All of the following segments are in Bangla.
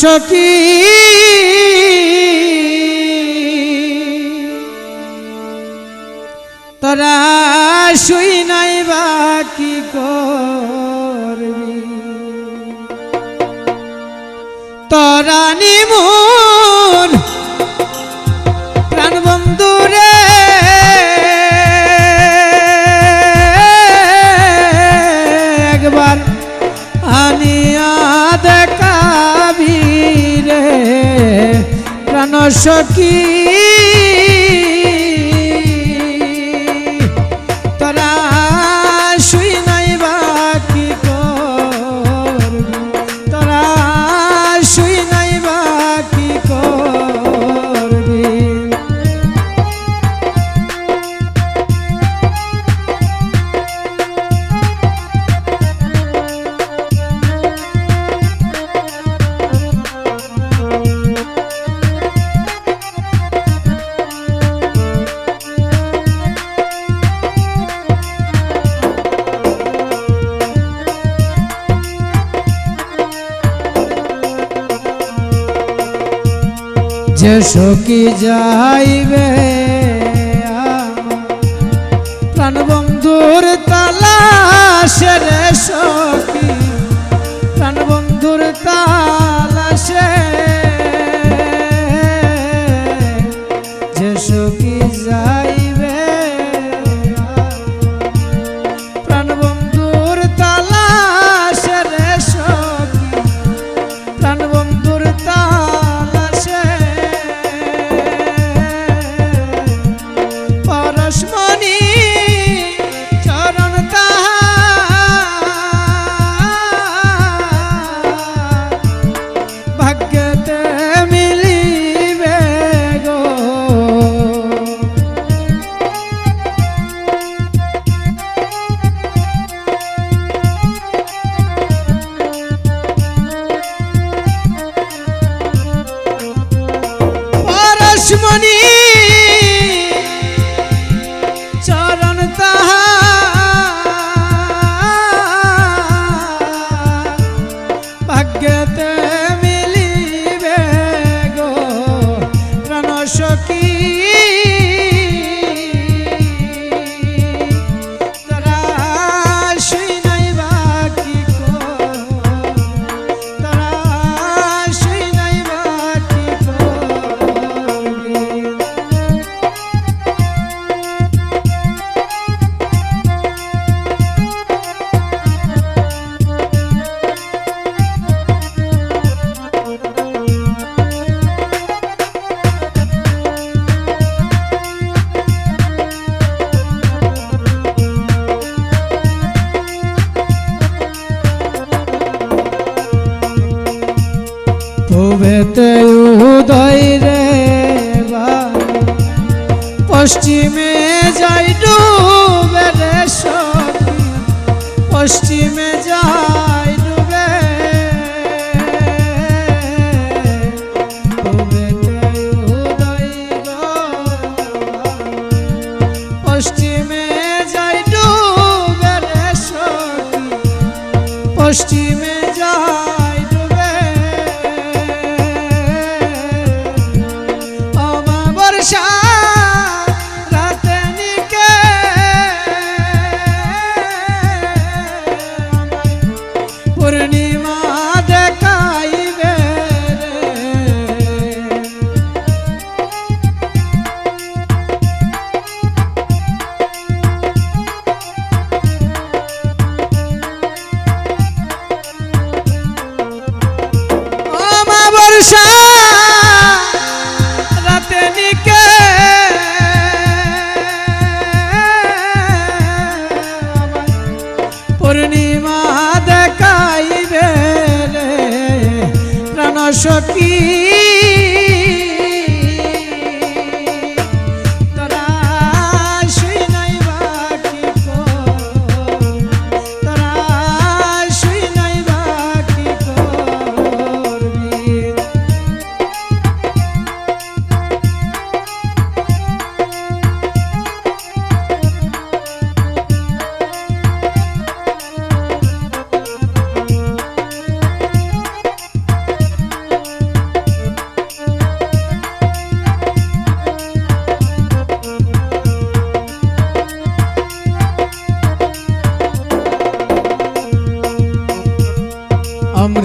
সখী। তোরা শুই নাই বা কি করবি? তোরা নিমুন প্রাণ বন্ধুরে সখী যে সকি যাইবে প্রাণ বন্ধুর তালা সে সকি প্রাণ বন্ধুর তালা দুশ্মনী পূবেতে উদয় রে পশ্চিমে যাই ডুবে রে পশ্চিমে সতী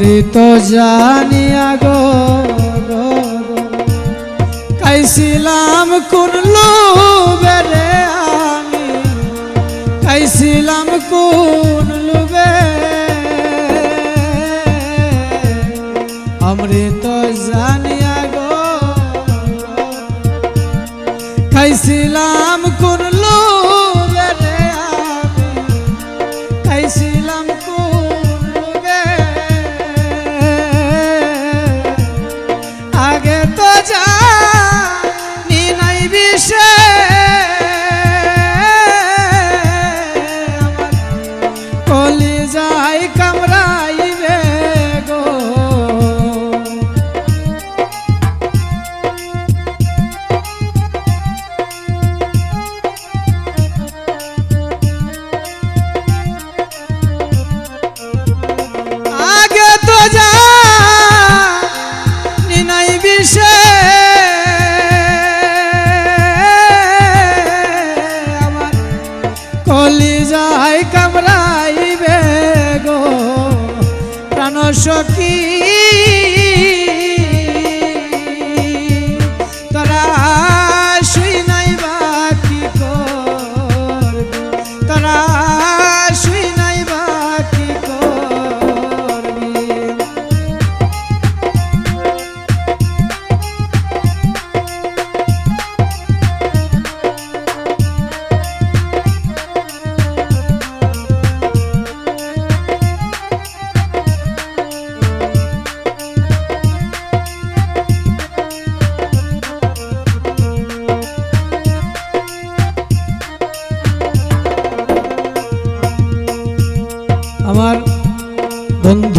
আমি তো জানি আগো কাইছিলাম কোন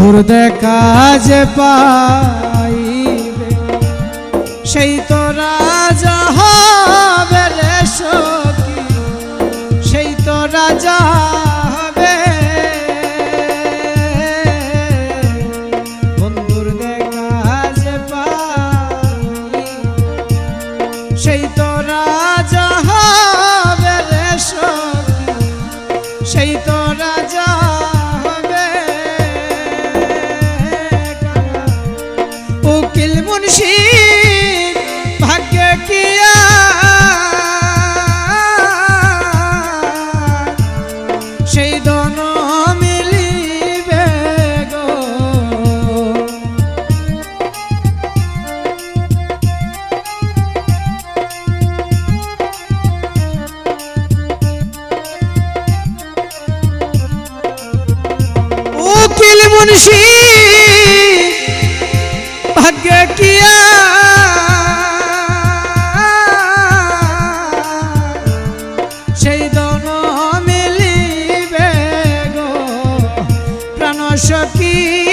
ঠাকুর দেখা যে পাই সেই তোরা মুন্সি। ভাগ্য কিয়া সেই দন মিলিবে গো প্রাণ সখী